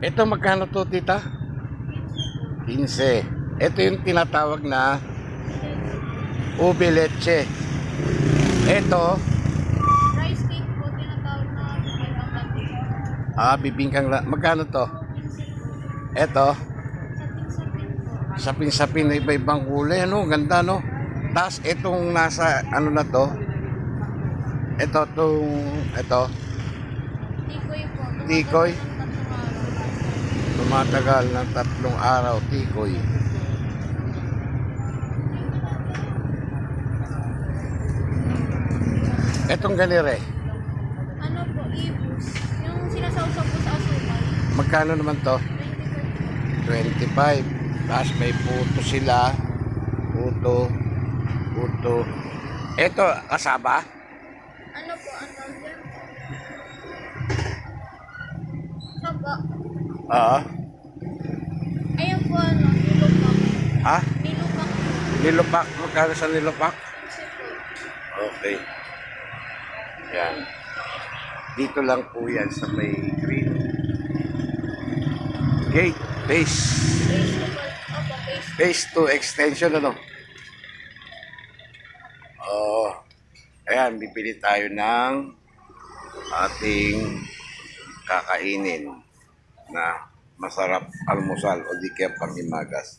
Ito magkano to, tita? 15. Ito yung tinatawag na ube leche. Ito, Rice cake po, tinatawag na ibang gabi. ah, bibingkang la- Magkano to? Ito, Sapin-sapin po. sapin-sapin na iba-ibang kulay. Ano, ganda, no? Tapos, itong nasa, ano na to? Ito, tong, ito, Tikoy po. Tikoy? Araw. Tumatagal ng tatlong araw, tikoy. Etong ganire, Ano po, ibus. Yung sinasawsaw po sa asukal. magkano naman to? 20 po. 25. Tapos may puto sila. Puto. Puto. Ito, kasaba? Ano po, ang tawag yan? Saba. Oo. Ano, nilupak. Ha? Nilupak. Nilupak. Magkano sa nilupak? Okay. Yan. Dito lang po yan sa may green gate base. base 2 extension ano? Oh. Ayan, bibili tayo ng ating kakainin na masarap almusal o di kaya panghimagas.